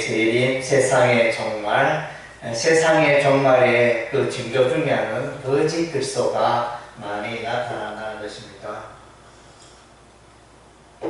재림, 세상의 종말, 세상의 종말의 그 징조 중에 하나는 거짓 그리스도가 많이 나타난다는 것입니다.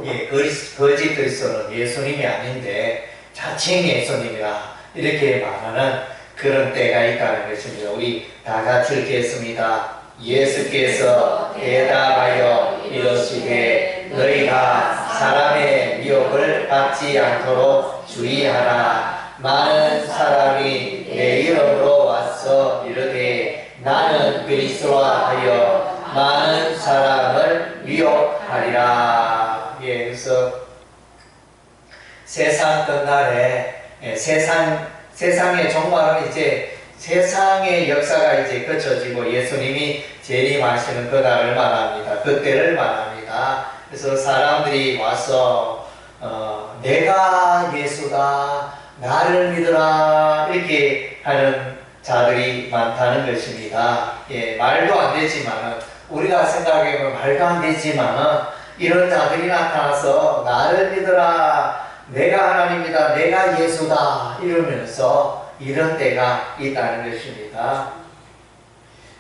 예, 거짓, 거짓 그리스도는 예수님이 아닌데 자칭 예수님이라 이렇게 말하는 그런 때가 있다는 것입니다. 우리 다 같이 읽겠습니다. 예수께서 대답하여 이르시되 너희가 사람의 미혹을 받지 않도록 주의하라. 많은 사람이 내 이름으로 와서 이르되 나는 그리스도라 하여 많은 사람을 미혹하리라. 예, 그래서 세상 끝날에 예, 세상 세상의 종말은 이제 세상의 역사가 이제 거쳐지고 예수님이 재림하시는 그날을 말합니다. 그때를 말합니다. 그래서 사람들이 와서 어, 내가 예수다, 나를 믿어라 이렇게 하는 자들이 많다는 것입니다. 예, 말도 안 되지만은 우리가 생각해보면 말도 안 되지만은 이런 자들이 나타나서 나를 믿어라, 내가 하나님이다, 내가 예수다 이러면서 이런 때가 있다는 것입니다.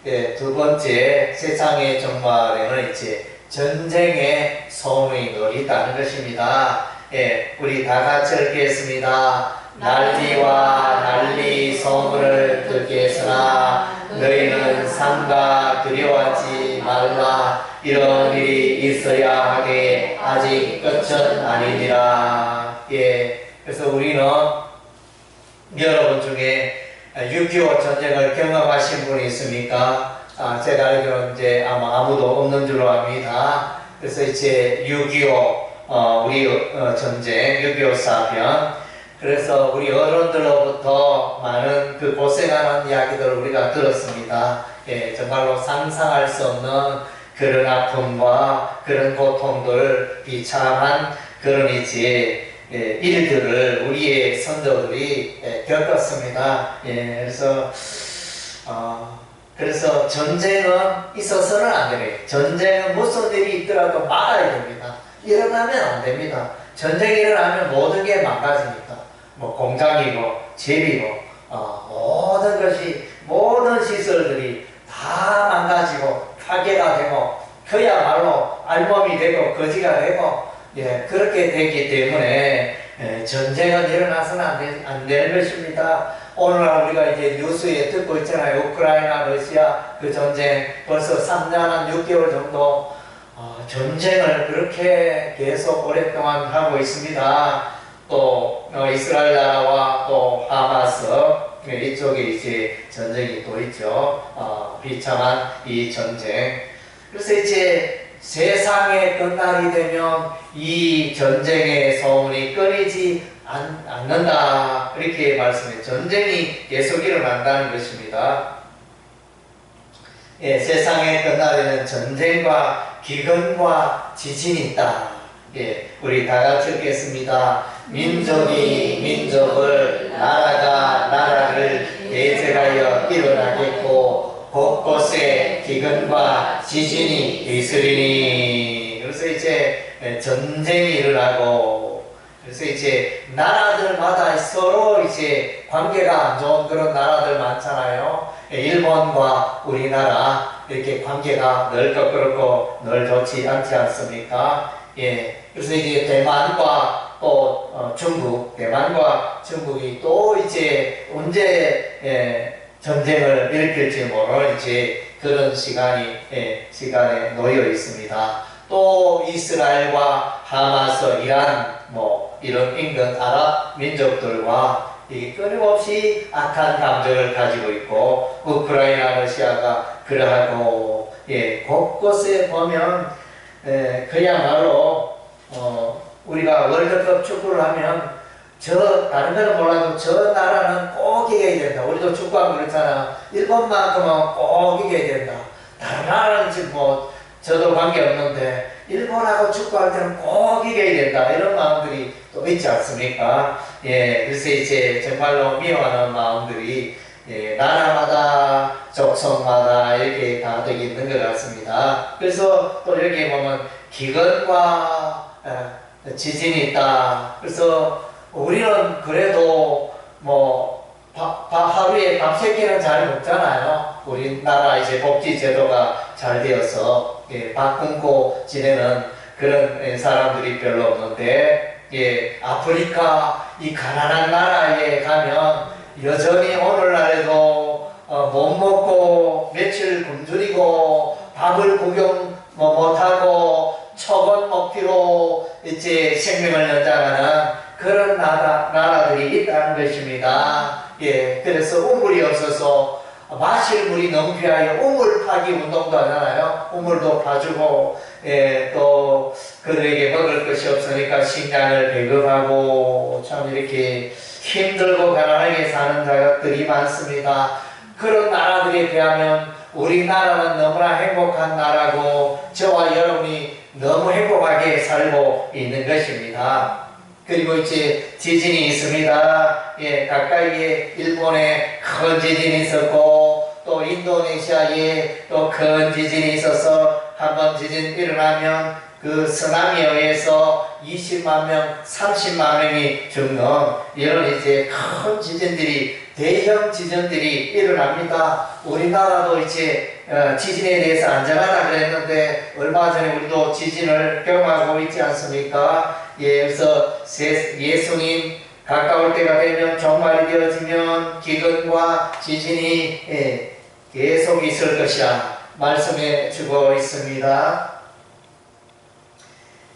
예, 두 번째 세상의 종말에는 이제 전쟁의 소문이 있다는 것입니다. 예, 우리 다 같이 읽겠습니다. 난리와 난리 소문을 듣겠으나 너희는 삼가 두려워하지 말라 이런 일이 있어야 하게 아직 끝은 아니니라. 예, 그래서 우리는 여러분 중에 6.25 전쟁을 경험하신 분이 있습니까? 아, 제가 알기로는 이제 아마 아무도 없는 줄로 압니다. 그래서 이제 6.25 어, 우리 어, 전쟁, 6.25 사변. 그래서 우리 어른들로부터 많은 그 고생하는 이야기들을 우리가 들었습니다. 예, 정말로 상상할 수 없는 그런 아픔과 그런 고통들, 비참한 그런 이제 예, 일들을 우리의 선조들이 예, 겪었습니다. 예, 그래서 어, 그래서 전쟁은 있어서는 안 돼요. 전쟁은 무슨 일이 있더라도 막아야 됩니다. 일어나면 안 됩니다. 전쟁이 일어나면 모든 게 망가집니다. 뭐 공장이고 집이고 어, 모든 것이 모든 시설들이 다 망가지고 파괴가 되고 그야말로 알몸이 되고 거지가 되고 예, 그렇게 되기 때문에 예, 전쟁은 일어나서는 안, 되, 안 되는 것입니다. 오늘날 우리가 이제 뉴스에 듣고 있잖아요. 우크라이나, 러시아 그 전쟁 벌써 3년 한 6개월 정도 어, 전쟁을 그렇게 계속 오랫동안 하고 있습니다. 또 어, 이스라엘 나라와 또 하마스 예, 이쪽에 이제 전쟁이 또 있죠. 어, 비참한 이 전쟁. 그래서 이제 세상의 끝날이 되면 이 전쟁의 소문이 끊이지 않, 는다 이렇게 말씀해 전쟁이 계속 일어난다는 것입니다. 예, 세상의 끝날에는 전쟁과 기근과 지진이 있다. 예, 우리 다 같이 읽겠습니다. 민족이 민족을, 나라가 나라를 대적하여 일어나겠고, 곳곳에 기근과 지진이 있으리니. 그래서 이제 전쟁이 일어나고, 그래서 이제 나라들마다 서로 이제 관계가 안 좋은 그런 나라들 많잖아요. 일본과 우리나라 이렇게 관계가 늘 거꾸렇고 늘 좋지 않지 않습니까? 예. 그래서 이제 대만과 또 어, 중국, 대만과 중국이 또 이제 언제 예, 전쟁을 일으킬지 모를 이제 그런 시간이 예, 시간에 놓여 있습니다. 또 이스라엘과 하마스, 이란 뭐 이런 인근 아랍 민족들과 이게 끊임없이 악한 감정을 가지고 있고 우크라이나 러시아가 그러하고 예 곳곳에 보면 예, 그야말로 어, 우리가 월드컵 축구를 하면 저 다른 데는 몰라도 저 나라는 꼭 이겨야 된다. 우리도 축구하면 그렇잖아. 일본만큼은 꼭 이겨야 된다. 다른 나라는 지금 뭐 저도 관계 없는데 일본하고 축구할 때는 꼭 이겨야 된다. 이런 마음들이 또 있지 않습니까? 예, 그래서 이제 정말로 미워하는 마음들이 예, 나라마다 족속마다 이렇게 가득 있는 것 같습니다. 그래서 또 이렇게 보면 기근과 에, 지진이 있다. 그래서 우리는 그래도 뭐 밥, 밥 하루에 밥 세 끼는 잘 먹잖아요. 우리나라 이제 복지 제도가 잘 되어서 예, 밥 굶고 지내는 그런 예, 사람들이 별로 없는데 예, 아프리카 이 가난한 나라에 가면 여전히 오늘날에도 어, 못 먹고 며칠 굶주리고 밥을 구경 뭐 못하고 초건 먹기로 이제 생명을 연장하는 그런 나라, 나라들이 있다는 것입니다. 예, 그래서 우물이 없어서 마실 물이 너무 귀하여 우물 파기 운동도 하잖아요. 우물도 파주고, 예, 또 그들에게 먹을 것이 없으니까 식량을 배급하고 참 이렇게 힘들고 가난하게 사는 자들이 많습니다. 그런 나라들에 비하면 우리나라는 너무나 행복한 나라고 저와 여러분이 너무 행복하게 살고 있는 것입니다. 그리고 이제 지진이 있습니다. 예, 가까이에 일본에 큰 지진이 있었고 또 인도네시아에 또 큰 지진이 있어서 한번 지진 일어나면 그 쓰나미에 의해서 20만 명, 30만 명이 죽는 이런 이제 큰 지진들이 대형 지진들이 일어납니다. 우리나라도 이제 어, 지진에 대해서 안전하다 그랬는데 얼마 전에 우리도 지진을 경험하고 있지 않습니까? 예, 그래서 세- 예수님 가까울 때가 되면 종말이 되어지면 기근과 지진이 예, 계속 있을 것이라 말씀해 주고 있습니다.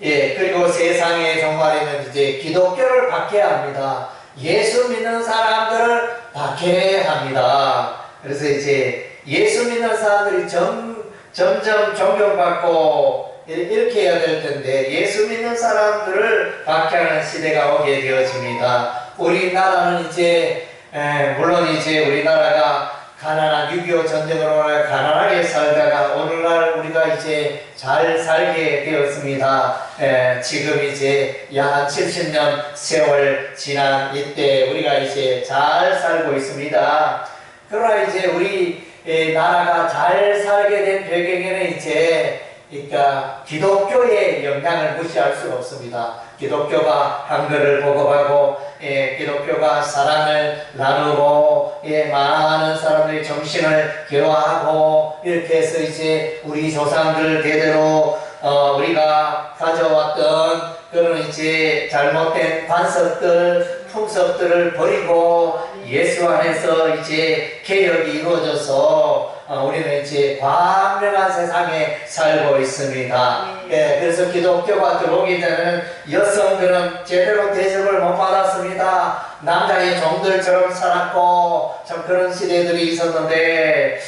예, 그리고 세상의 종말에는 이제 기독교를 박해야 합니다. 예수 믿는 사람들을 박해야 합니다. 그래서 이제 예수 믿는 사람들이 점, 점점 존경받고 이- 이렇게 해야 될 텐데 예수 믿는 사람들을 박해하는 시대가 오게 되어집니다. 우리나라는 이제 에, 물론 이제 우리나라가 가난한 6.25 전쟁으로 가난하게 살다가 오늘날 우리가 이제 잘 살게 되었습니다. 에, 지금 이제 약 70년 세월 지난 이때 우리가 이제 잘 살고 있습니다. 그러나 이제 우리 에, 나라가 잘 살게 된 배경에는 이제 그러니까 기독교의 영향을 무시할 수가 없습니다. 기독교가 한글을 보급하고 예, 기독교가 사랑을 나누고 예, 많은 사람들의 정신을 교화하고 이렇게 해서 이제 우리 조상들 대대로 어, 우리가 가져왔던 그런 이제 잘못된 관습들, 풍습들을 버리고 예수 안에서 이제 개혁이 이루어져서 어, 우리는 이제 광명한 세상에 살고 있습니다. 예, 그래서 기독교가 들어오기 전에는 여성들은 제대로 대접을 못 받았습니다. 남자의 종들처럼 살았고 참 그런 시대들이 있었는데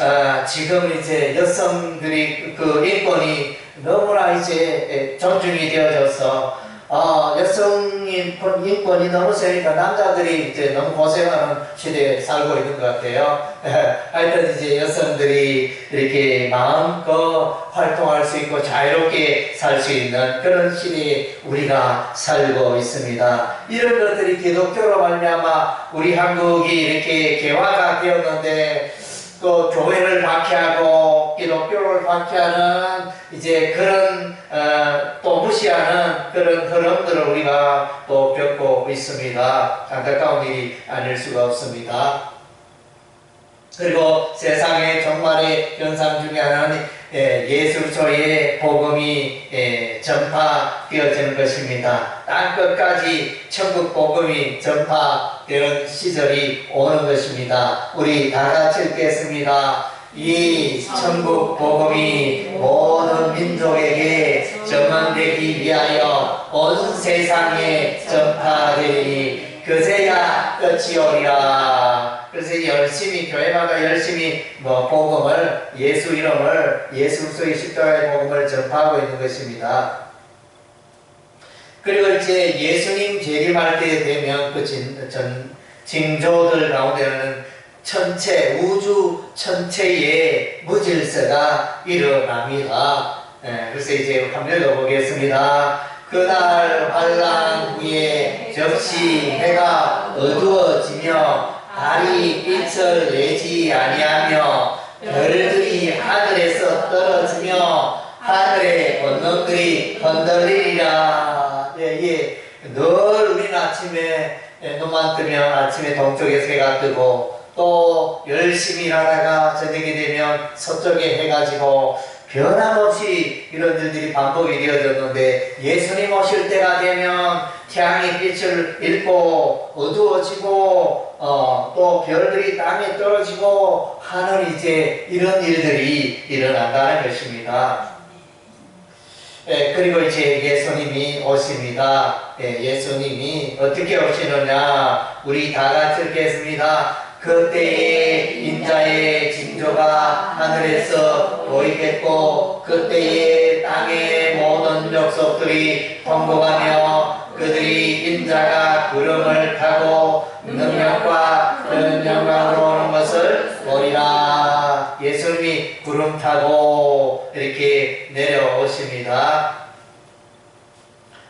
아, 지금 이제 여성들이 그 인권이 너무나 이제 예, 존중이 되어져서 어, 여성 인권, 인권이 너무 세니까 남자들이 이제 너무 고생하는 시대에 살고 있는 것 같아요. 하여튼 이제 여성들이 이렇게 마음껏 활동할 수 있고 자유롭게 살 수 있는 그런 시대에 우리가 살고 있습니다. 이런 것들이 기독교로 말미암아 우리 한국이 이렇게 개화가 되었는데 또 교회를 박해하고 기독교를 박해하는 이제 그런 어, 또 무시하는 그런 흐름들을 우리가 또 겪고 있습니다. 안타까운 일이 아닐 수가 없습니다. 그리고 세상의 종말의 현상 중에 하나는 예, 예수조의 복음이 예, 전파되어지는 것입니다. 땅 끝까지 천국 복음이 전파되는 시절이 오는 것입니다. 우리 다 같이 읽겠습니다. 이 천국 복음이 모든 민족에게 전망되기 위하여 온 세상에 전파되리니 그제야 끝이 오리라. 그래서 열심히 교회마다 열심히 뭐 복음을 예수 이름을 예수 그리스도의 십자가의 복음을 전파하고 있는 것입니다. 그리고 이제 예수님 재림할 때 되면 그 진, 전, 징조들 가운데는 천체 우주 천체의 무질서가 일어납니다. 예, 그래서 이제 한번 읽어보겠습니다. 그날 환란 후에 적시 해가 어두워지며 달이 빛을 내지 아니하며 별들이 하늘에서 떨어지며 하늘의 권능들이 흔들리리라. 예, 예. 늘 우리는 아침에 예, 눈만 뜨면 아침에 동쪽에 해가 뜨고 또 열심히 일하다가 저녁이 되면 서쪽에 해가 지고 변함없이 이런 일들이 반복이 되어졌는데 예수님 오실 때가 되면 태양이 빛을 잃고 어두워지고 어, 또 별들이 땅에 떨어지고 하는 이제 이런 일들이 일어난다는 것입니다. 예, 그리고 이제 예수님이 오십니다. 예, 예수님이 어떻게 오시느냐? 우리 다 같이 읽겠습니다. 그때에 인자의 징조가 하늘에서 보이겠고 그때에 땅의 모든 족속들이 통곡하며 그들이 인자가 구름을 타고 능력과 큰 영광으로 오는 것을 보리라. 예수님이 구름 타고 이렇게 내려오십니다.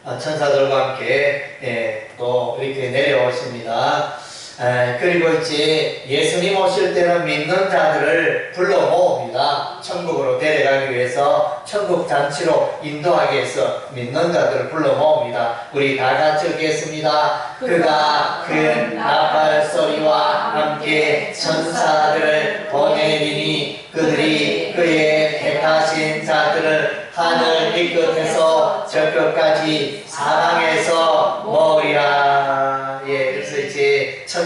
아, 천사들과 함께 예, 또 이렇게 내려오십니다 에, 그리고 이제 예수님 오실 때는 믿는 자들을 불러 모읍니다. 천국으로 데려가기 위해서 천국 잔치로 인도하기 위해서 믿는 자들을 불러 모읍니다. 우리 다 같이 읽겠습니다. 그가 큰 나팔 소리와 함께 천사들을 보내리니 그들이 그의 택하신 자들을 하늘 이 끝에서 저 끝까지 사방에서 모으리라.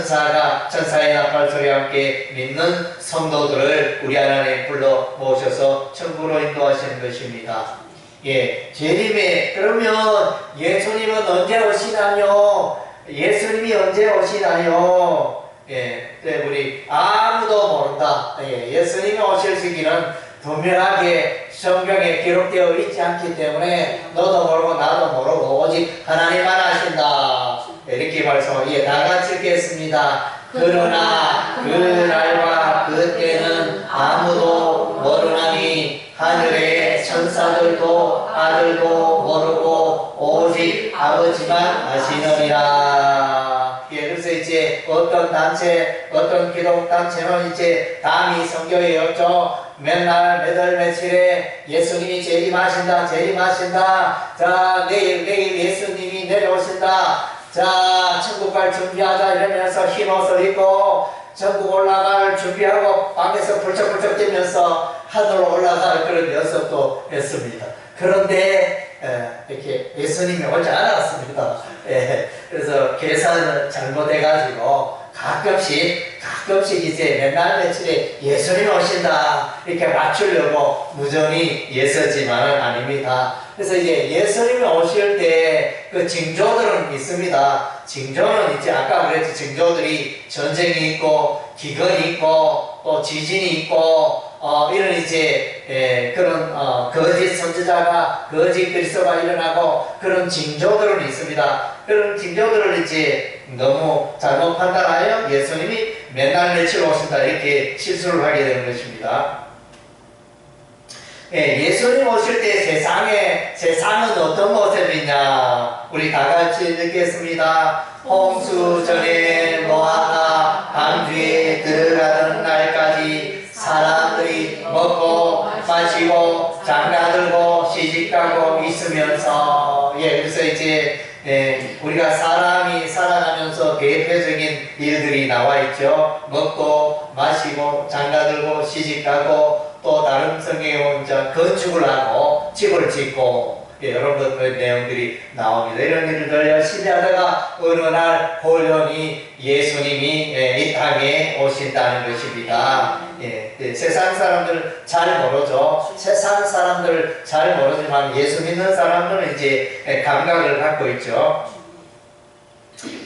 천사가 천사의 나팔 소리와 함께 믿는 성도들을 우리 하나님 불러 모셔서 천국으로 인도하시는 것입니다. 예, 재림에 그러면 예수님은 언제 오시나요? 예수님이 언제 오시나요? 예, 네, 우리 아무도 모른다. 예, 예수님이 오실 시기는 분명하게 성경에 기록되어 있지 않기 때문에 너도 모르고 나도 모르고 오직 하나님만 아신다. 이렇게 말씀하고 예, 다 같이 읽겠습니다. 그러나 그 날과 그 때는 아무도 모르나니 하늘의 천사들도 아들도 모르고 오직 아버지만 아시느니라. 예, 그래서 이제 어떤 단체, 어떤 기독 단체는 이제 담이 성경에 없죠. 맨날 매달 며칠에 예수님이 재림하신다, 재림하신다. 자, 내일, 내일 예수님이 내려오신다. 자, 천국 갈 준비하자 이러면서 흰 옷을 입고 전국 올라갈 준비하고 밤에서 불쩍불쩍 뛰면서 하늘로 올라갈 그런 연습도 했습니다. 그런데 에, 이렇게 예수님이 오지 않았습니다. 예, 그래서 계산을 잘못해가지고 가끔씩 가끔씩 이제 맨날 며칠에 예수님 오신다 이렇게 맞추려고 무전이 예서지만은 아닙니다. 그래서 이제 예수님이 오실 때 그 징조들은 있습니다. 징조는 이제 아까 그랬지 징조들이 전쟁이 있고 기근이 있고 또 지진이 있고 어, 이런 이제 에, 그런 어, 거짓 선지자가 거짓 그리스도가 일어나고 그런 징조들은 있습니다. 그런 징조들을 이제 너무 잘못 판단하여 예수님이 맨날 며칠 오신다 이렇게 실수를 하게 되는 것입니다. 예, 예수님 오실 때 세상에 세상은 어떤 모습이냐? 우리 다 같이 읽겠습니다. 홍수 전에 노아가 방주에 들어가는 날까지 사람들이 먹고 마시고 장가들고 시집가고 있으면서 예, 그래서 이제 예, 우리가 사람이 살아가면서 대표적인 일들이 나와 있죠. 먹고 마시고 장가들고 시집가고 또 다른 성경에 보면 건축을 하고 집을 짓고 예, 여러 것들 내용들이 나옵니다. 이런 일들 열심히 하다가 어느 날 홀연히 예수님이 예, 이 땅에 오신다는 것입니다. 예, 예, 세상 사람들 잘 모르죠. 세상 사람들 잘 모르지만 예수 믿는 사람들은 이제 예, 감각을 갖고 있죠.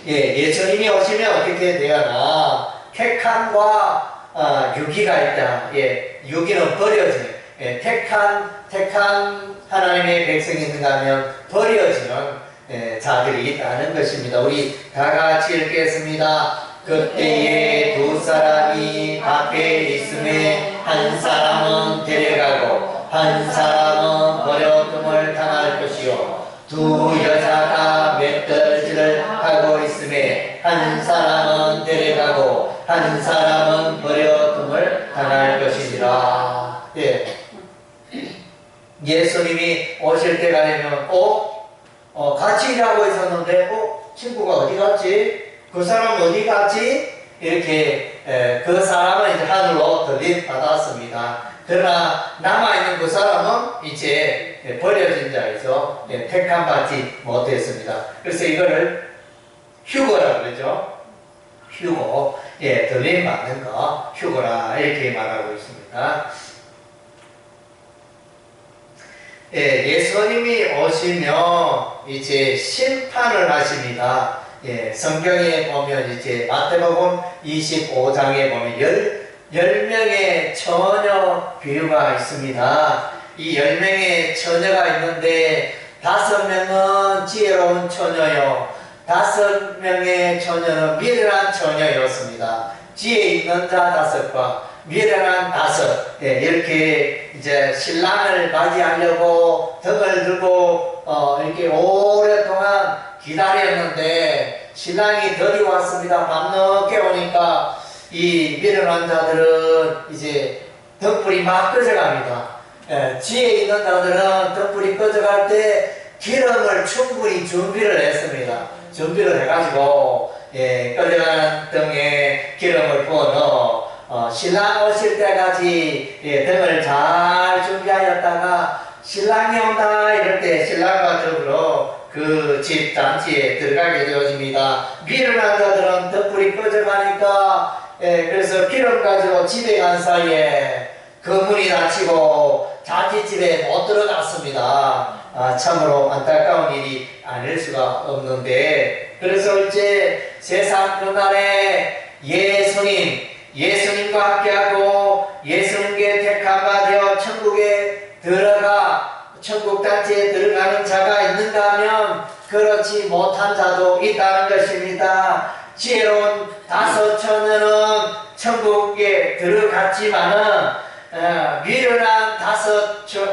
예, 예수님이 오시면 어떻게 되어나 택함과 아, 유기가 있다. 예, 유기는 버려지는. 예, 택한 택한 하나님의 백성이 있는가 하면 버려지는 예, 자들이 있다는 것입니다. 우리 다 같이 읽겠습니다. 그때에 두 사람이 앞에 있음에 한 사람은 데려가고 한 사람은 버려둠을 당할 것이요 두 여자가 맷떨질을 하고 있음에 한 사람은 데려가고 한 사람은 버려둠을 당할 것이니라. 예. 예수님이 오실 때가 되면 어, 어 같이 일하고 있었는데 어 친구가 어디 갔지? 그 사람 어디 갔지? 이렇게 에, 그 사람은 이제 하늘로 들림 받았습니다. 그러나 남아있는 그 사람은 이제 예, 버려진 자이죠. 예, 택함 받지 못했습니다. 그래서 이거를 휴거라고 그러죠. 휴거, 예, 들림 받는 거, 휴거라, 이렇게 말하고 있습니다. 예, 예수님이 오시면 이제 심판을 하십니다. 예, 성경에 보면 이제 마태복음 25장에 보면 열, 열 명의 처녀 비유가 있습니다. 이 열 명의 처녀가 있는데 다섯 명은 지혜로운 처녀요. 다섯 명의 처녀는 미련한 처녀였습니다. 지혜 있는 자 다섯과 미련한 다섯 예, 이렇게 이제 신랑을 맞이하려고 등을 들고 어, 이렇게 오랫동안 기다렸는데 신랑이 더디 왔습니다. 밤늦게 오니까 이 미련한 자들은 이제 등불이 막 꺼져갑니다. 예, 지혜 있는 자들은 등불이 꺼져갈 때 기름을 충분히 준비를 했습니다. 준비를 해가지고 예, 꺼져가는 등에 기름을 부어 넣어 어, 신랑 오실 때까지 예, 등을 잘 준비하였다가 신랑이 온다 이럴 때 신랑과 더불어 그 집 잔치에 들어가게 되어집니다. 미련한 자들은 등불이 꺼져가니까 예, 그래서 기름 가지고 집에 간 사이에 그 문이 닫히고 잔치집에 못 들어갔습니다. 아, 참으로 안타까운 일이 아닐 수가 없는데 그래서 이제 세상 그날에 예수님 예수님과 함께하고 예수님께 택함과 되어 천국에 들어가 천국 단체에 들어가는 자가 있는가 하면 그렇지 못한 자도 있다는 것입니다. 지혜로운 다섯 처녀는 천국에 들어갔지만은 어, 미련한 다섯 처,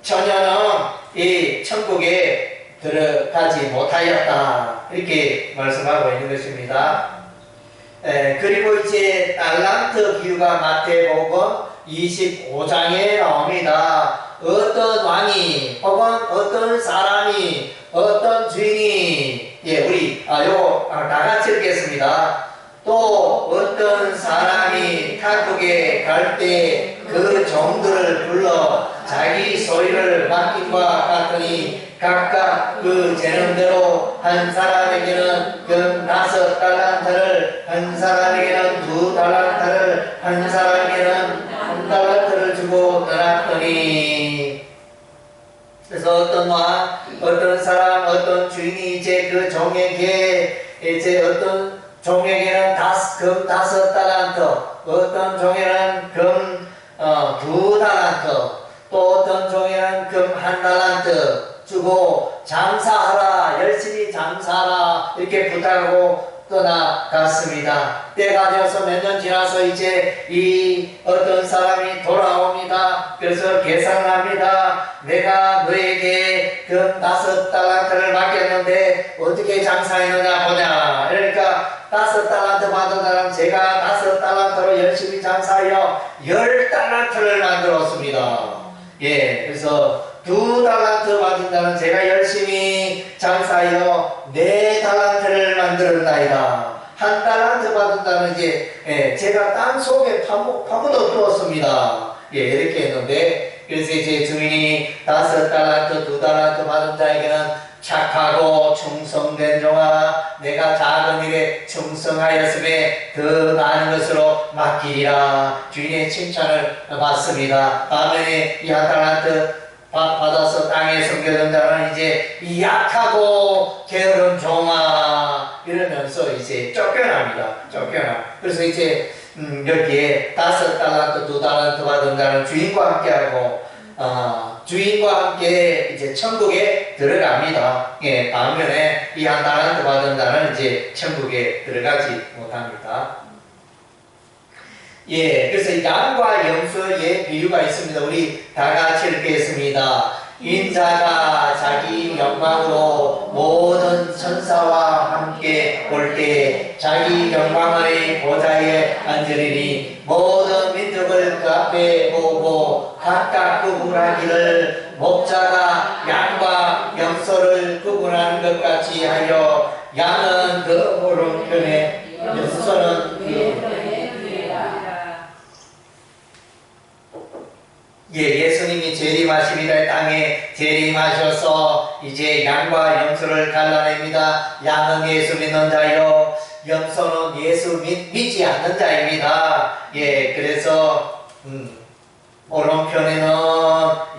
처녀는 이 천국에 들어가지 못하였다 이렇게 말씀하고 있는 것입니다. 에, 그리고 이제 달란트 비유가 마태복음 25장에 나옵니다. 어떤 왕이 혹은 어떤 사람이 어떤 주인이 예 우리 아 요거 아, 다 같이 읽겠습니다. 또 어떤 사람이 타국에 갈 때 그 종들을 불러 자기 소유를 맡긴과 같으니 각각 그 재능대로 한 사람에게는 금 다섯 달란트를 한 사람에게는 두 달란트를 한 사람에게는 한 달란트를 주고 떠났더니 그래서 어떤 왕, 어떤 사람, 어떤 주인이 이제 그 종에게 이제 어떤 종에게는 다섯, 금 다섯 달란트, 어떤 종에는 금 어, 두 달란트, 또 어떤 종에는 금 한 달란트 주고 장사하라, 열심히 장사하라 이렇게 부탁하고 떠나갔습니다. 때가 되어서 몇 년 지나서 이제 이 어떤 사람이 돌아옵니다. 그래서 계산합니다. 내가 너에게 금 다섯 달란트를 맡겼는데 어떻게 장사했느냐 보냐. 그러니까 다섯 달란트 받은 사람 제가 다섯 달란트로 열심히 장사하여 열 달란트를 만들었습니다. 예, 그래서 두 달란트 받은 자는 제가 열심히 장사하여 네 만들었나이다. 한 달란트 자는 이제 예, 제가 땅 속에 파묻, 파묻어 두었습니다. 예, 이렇게 했는데 그래서 이제 주인이 다섯 달란트, 두 달란트 받은 자에게는 착하고 충성된 종아 내가 작은 일에 충성하였음에 더 많은 것으로 맡기리라 주인의 칭찬을 받습니다. 반면에 이한 달란트 받- 받아서 땅에 숨겨둔 자는 이제 이 약하고 게으 이러면서 이제 쫓겨납니다. 쫓겨나. 그래서 이제 음, 여기에 다섯 달란트, 두 달란트 받은 자는 주인과 함께하고 어, 주인과 함께 이제 천국에 들어갑니다. 예, 반면에 이 한 달란트 받은 자는 이제 천국에 들어가지 못합니다. 예, 그래서 양과 염소의 비유가 있습니다. 우리 다 같이 읽겠습니다. 인자가 자기 영광으로 모든 천사와 함께 올 때 자기 영광의 보좌에 앉으리니 모든 민족을 그 앞에 보고 각각 구분하기를 목자가 양과 염소를 구분하는 것 같이 하여 양은 그 오른편에 41의 땅에 재림하셔서 이제 양과 염소를 갈라냅니다. 양은 예수 믿는 자요 염소는 예수 믿, 지 않는 자입니다. 예, 그래서 음, 오른편에는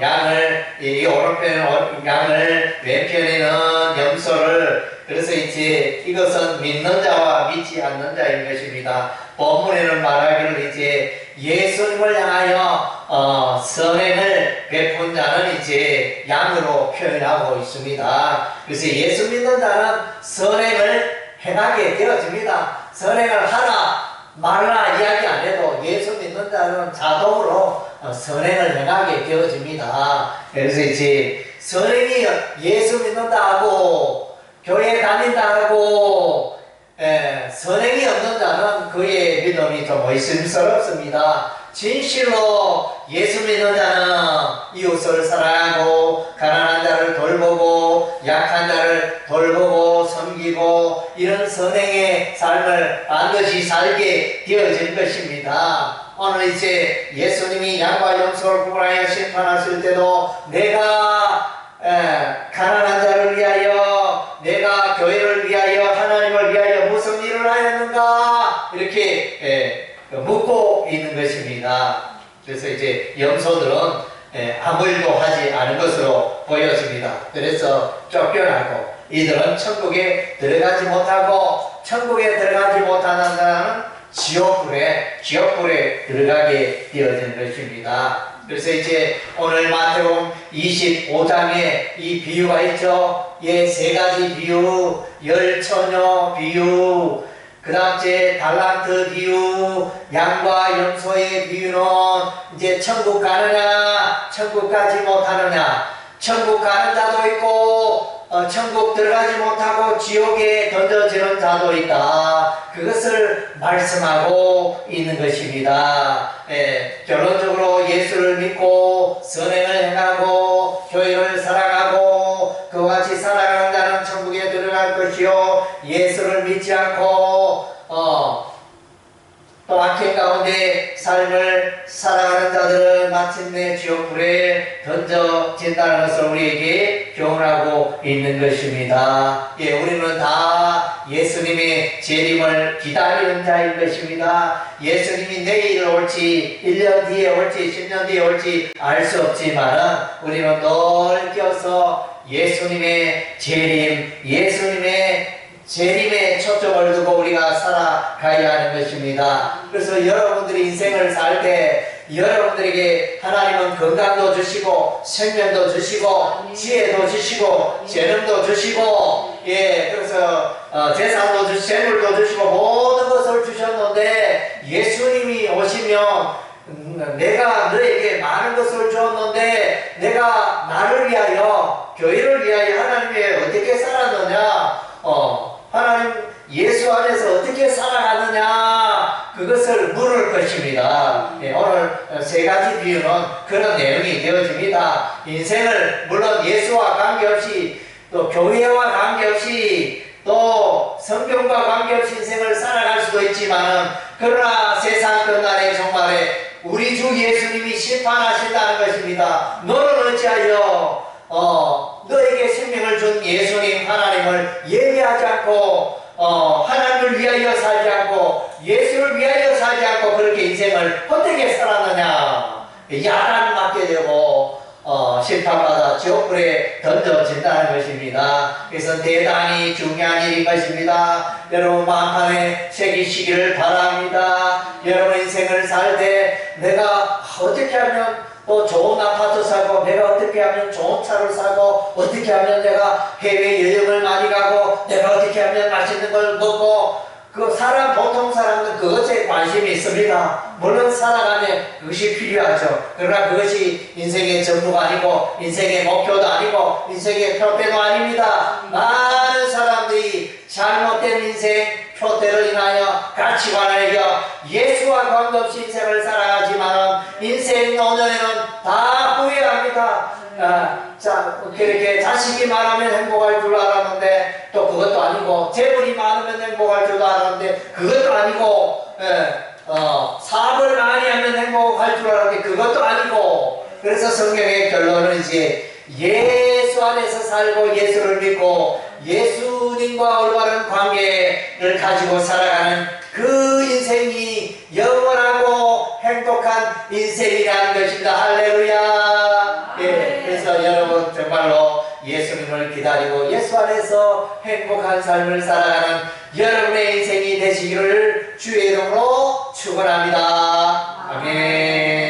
양을 이 오른편에는 어, 양을 왼편에는 염소를 그래서 이제 이것은 믿는 자와 믿지 않는 자인 것입니다. 본문에는 말하기를 이제 예수님을 향하여 어, 선행을 베푼 자는 이제 양으로 표현하고 있습니다. 그래서 예수 믿는 자는 선행을 행하게 되어집니다. 선행을 하라 말라 이야기 안 해도 예수 믿는 자는 자동으로 어, 선행을 행하게 되어집니다. 그래서 이제 선행이 예수 믿는다고 교회 다닌다고 예, 선행이 없는 자는 그의 믿음이 좀 의심스럽습니다. 진실로 예수 믿는 자는 이웃을 사랑하고 가난한 자를 돌보고 약한 자를 돌보고 섬기고 이런 선행의 삶을 반드시 살게 되어질 것입니다. 오늘 이제 예수님이 양과 염소를 구분하여 심판하실 때도 내가 에, 가난한 자를 위하여 내가 교회를 위하여 하나님을 위하여 무슨 일을 하였는가 이렇게 에, 묻고 있는 것입니다. 그래서 이제 염소들은 에, 아무 일도 하지 않은 것으로 보여집니다. 그래서 쫓겨나고 이들은 천국에 들어가지 못하고 천국에 들어가지 못하는 자는 지옥불에 지옥불에 들어가게 되어진 것입니다. 그래서 이제 오늘 마태복음 25장에 이 비유가 있죠. 예, 세 가지 비유, 열처녀 비유, 그 다음 제 달란트 비유, 양과 염소의 비유는 이제 천국 가느냐, 천국 가지 못하느냐, 천국 가는 자도 있고, 어, 천국 들어가지 못하고 지옥에 던져지는 자도 있다. 그것을 말씀하고 있는 것입니다. 예, 결론적으로 예수를 믿고 선행을 행하고 교회를 사랑하고 그와 같이 살아가는 자는 천국에 들어갈 것이요 예수를 믿지 않고 어, 또 악행 가운데 삶을 살아가는 자들은 마침내 지옥 불에 던져진다는 것을 우리에게 교훈하고 있는 것입니다. 예, 우리는 다 예수님의 재림을 기다리는 자인 것입니다. 예수님이 내일 올지, 1년 뒤에 올지, 10년 뒤에 올지 알 수 없지만 우리는 늘 껴서 예수님의 재림, 예수님의 재림에 초점을 두고 우리가 살아가야 하는 것입니다. 그래서 여러분들이 인생을 살 때 여러분들에게 하나님은 건강도 주시고 생명도 주시고 지혜도 주시고 재능도 주시고 예 그래서 어, 재산도 주시고 재물도 주시고 모든 것을 주셨는데 예수님이 오시면 음, 내가 너에게 많은 것을 주었는데 내가 나를 위하여 교회를 위하여 하나님 의 어떻게 살았느냐 어, 하나님 예수 안에서 어떻게 살아가느냐 그것을 물을 것입니다. 예, 오늘 세 가지 비유는 그런 내용이 되어집니다. 인생을 물론 예수와 관계없이 또 교회와 관계없이 또 성경과 관계없이 인생을 살아갈 수도 있지만 그러나 세상 끝날에 정말에 우리 주 예수님이 심판하신다는 것입니다. 너는 어찌하여 어, 너에게 생명을 준 예수님 하나님을 예배하지 않고 어, 하나님을 위하여 살지 않고 예수를 위하여 살지 않고 그렇게 인생을 어떻게 살았느냐 야단 맞게 되고 어, 심판받아 지옥불에 던져진다는 것입니다. 그래서 대단히 중요한 일인 것입니다. 여러분 마음판에 새기시기를 바랍니다. 여러분 인생을 살 때 내가 어떻게 하면 또 좋은 아파트 사고 내가 어떻게 하면 좋은 차를 사고 어떻게 하면 내가 해외 여행을 많이 가고 내가 어떻게 하면 맛있는 걸 먹고 그 사람 보통 사람은 그것에 관심이 있습니다. 물론 살아가면 그것이 필요하죠. 그러나 그것이 인생의 전부가 아니고 인생의 목표도 아니고 인생의 표대도 아닙니다. 많은 사람들이 잘못된 인생 표대로 인하여 가치관을 이겨 예수와 관계없이 인생을 살아가지만 인생 노년에는 다 후회합니다. 아, 자, 그렇게 자식이 많으면 행복할 줄 알았는데 또 그것도 아니고 재물이 많으면 행복할 줄도 알았는데 그것도 아니고 예, 어, 사업을 많이 하면 행복할 줄 알았는데 그것도 아니고 그래서 성경의 결론은 이제 예수 안에서 살고 예수를 믿고 예수님과 올바른 관계를 가지고 살아가는 그 인생이 영원하고 행복한 인생이라는 것입니다. 할렐루야. 예, 그래서 여러분 정말로 예수님을 기다리고 예수 안에서 행복한 삶을 살아가는 여러분의 인생이 되시기를 주의 이름으로 축원합니다. 아멘.